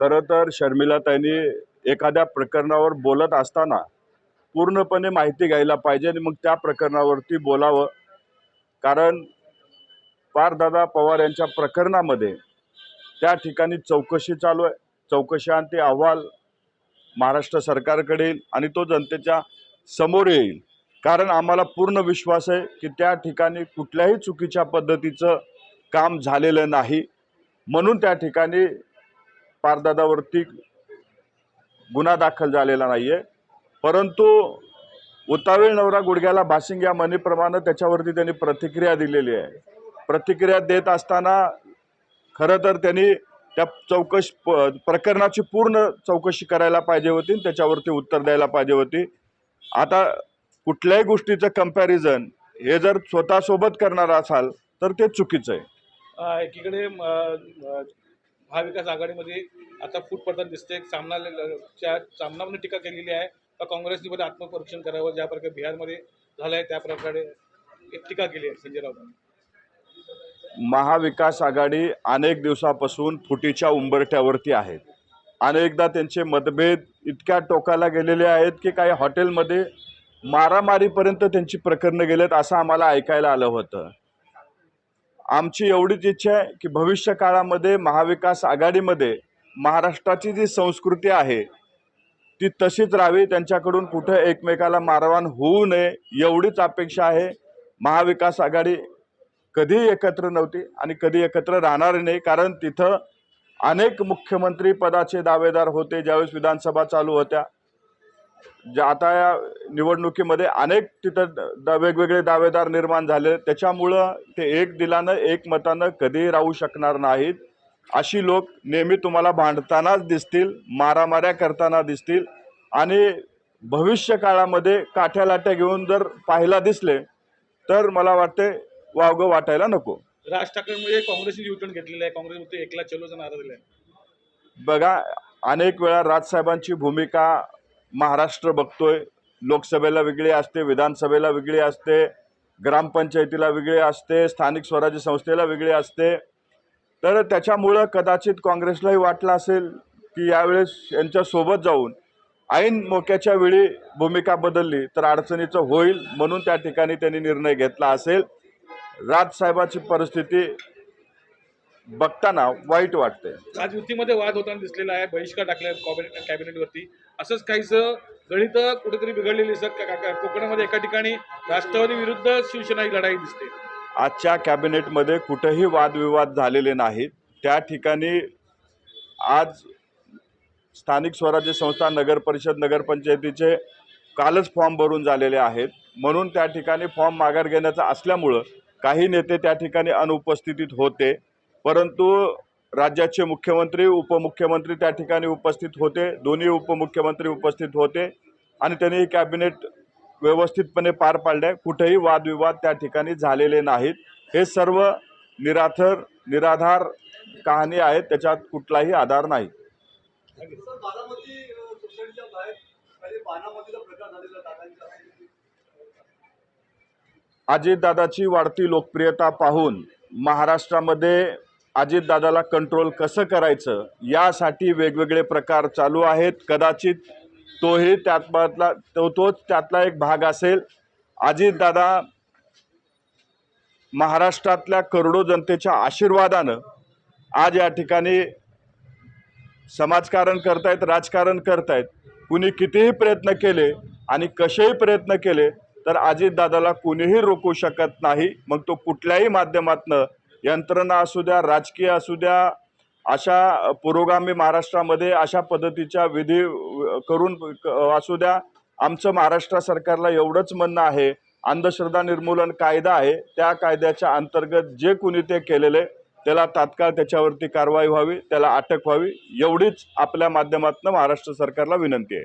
खरं तर शर्मिलाताईंनी एखाद्या प्रकरणावर बोलत असताना पूर्णपणे माहिती घ्यायला पाहिजे आणि मग त्या प्रकरणावरती बोलावं. कारण पारदादा पवार यांच्या प्रकरणामध्ये त्या ठिकाणी चौकशी चालू आहे. चौकशी आणि ते अहवाल महाराष्ट्र सरकारकडे येईल आणि तो जनतेच्या समोर येईल. कारण आम्हाला पूर्ण विश्वास आहे की त्या ठिकाणी कुठल्याही चुकीच्या पद्धतीचं काम झालेलं नाही. म्हणून त्या ठिकाणी पारदादावरती गुन्हा दाखल झालेला नाही आहे परंतु उतावीळ नवरा गुडघ्याला भाशिंग या म्हणीप्रमाणे त्याच्यावरती त्यांनी प्रतिक्रिया दिलेली आहे. प्रतिक्रिया देत असताना खरं तर त्यांनी त्या चौकशी प्रकरणाची पूर्ण चौकशी करायला पाहिजे होती आणि त्याच्यावरती उत्तर द्यायला पाहिजे होती. आता कुठल्याही गोष्टीचं कंपॅरिझन हे जर स्वतःसोबत करणार असाल तर ते चुकीचं आहे. एकीकडे महाविकास आघाडीमध्ये आता फूट पडताना दिसते. सामना च्या सामनामध्ये टीका केलेली आहे. का काँग्रेसने मध्ये आत्मपरीक्षण करावं ज्या प्रकारे बिहारमध्ये झालं आहे त्या प्रकारे एक टीका केली आहे संजय राऊतांनी. महाविकास आघाडी अनेक दिवसापासून फुटीच्या उंबरठ्यावरती आहेत अनेकदा त्यांचे मतभेद इतक्या टोकाला गेलेले आहेत की काही हॉटेलमध्ये मारामारीपर्यंत त्यांची प्रकरणं गेलेत असं आम्हाला ऐकायला आलं होतं. आमची एवढीच इच्छा आहे की भविष्य काळामध्ये महाविकास आघाडीमध्ये महाराष्ट्राची जी संस्कृती आहे ती तशीच राहावी त्यांच्याकडून कुठं एकमेकाला मारवान होऊ नये एवढीच अपेक्षा आहे. महाविकास आघाडी कधीही एकत्र नव्हती आणि कधी एकत्र राहणार नाही कारण तिथं अनेक मुख्यमंत्री पदाचे दावेदार होते ज्यावेळेस विधानसभा चालू होत्या. ज्या आता या निवडणुकीमध्ये अनेक तिथं द- वेगवेगळे दावेदार निर्माण झाले. त्याच्यामुळं ते एक दिलानं एक मतानं कधीही राहू शकणार नाहीत. अशी लोक नेहमी तुम्हाला भांडतानाच दिसतील मारामाऱ्या करताना दिसतील. आणि भविष्य काळामध्ये काठ्या लाट्या घेऊन जर पाहायला दिसले तर मला वाटते वावगं वाटायला नको. राज ठाकरेंमध्ये काँग्रेसने युटर्न घेतलेलं आहे. काँग्रेसमध्ये एकला चलोचा नारा दिला आहे बघा अनेक वेळा राजसाहेबांची भूमिका महाराष्ट्र बघतोय. लोकसभेला वेगळी असते विधानसभेला वेगळी असते ग्रामपंचायतीला वेगळी असते स्थानिक स्वराज्य संस्थेला वेगळी असते. तर त्याच्यामुळं कदाचित काँग्रेसलाही वाटलं असेल की यावेळेस यांच्यासोबत जाऊन ऐन मोक्याच्या वेळी भूमिका बदलली तर अडचणीचं होईल म्हणून त्या ठिकाणी त्यांनी निर्णय घेतला असेल. राजसाहेबाची परिस्थिती बघताना वाईट वाटते आज युतीमध्ये वाद होताना दिसलेला आहे बहिष्कार टाकला कॅबिनेट कॅबिनेटवरती. असंच काहीसं गणित कुठेतरी बिघडलेली का- कोकणामध्ये एका ठिकाणी राष्ट्रवादी विरुद्ध शिवसेना ही लढाई दिसते. आजच्या कॅबिनेटमध्ये कुठेही वादविवाद झालेले नाहीत. त्या ठिकाणी आज स्थानिक स्वराज्य संस्था नगर परिषद नगरपंचायतीचे कालच फॉर्म भरून झालेले आहेत. म्हणून त्या ठिकाणी फॉर्म माघार घेण्याचा असल्यामुळं काही नेते त्या ठिकाणी अनुपस्थितीत होते. परंतु राज्याचे मुख्यमंत्री उपमुख्यमंत्री त्या ठिकाणी उपस्थित होते. दोन्ही उपमुख्यमंत्री उपस्थित होते आणि त्यांनी कॅबिनेट व्यवस्थितपणे पार पाडले. कुठेही वादविवाद त्या ठिकाणी झालेले नाहीत. हे सर्व निराथर निराधार कहाणी आहेत. त्याच्यात कुठलाही आधार नाही. अजितदादाची वाढती लोकप्रियता पाहून महाराष्ट्रामध्ये अजितदादाला कंट्रोल कसं करायचं यासाठी वेगवेगळे प्रकार चालू आहेत. कदाचित तोही त्यातला तो तोच त्यातला एक भाग असेल. अजितदादा महाराष्ट्रातल्या करोडो जनतेच्या आशीर्वादानं आज या ठिकाणी समाजकारण करतायत राजकारण करतायत. कुणी कितीही प्रयत्न केले आणि कसेही प्रयत्न केले तर अजितदादाला कुणीही रोखू शकत नाही. मग तो कुठल्याही माध्यमातनं यंत्रणा असू द्या राजकीय असू द्या अशा पुरोगामी महाराष्ट्रामध्ये अशा पद्धतीच्या विधी करून असू द्या. आमचं महाराष्ट्र सरकारला एवढंच म्हणणं आहे अंधश्रद्धा निर्मूलन कायदा आहे त्या कायद्याच्या अंतर्गत जे कुणी ते केलेले त्याला तात्काळ त्याच्यावरती कारवाई व्हावी त्याला अटक व्हावी एवढीच आपल्या माध्यमातून महाराष्ट्र सरकारला विनंती आहे.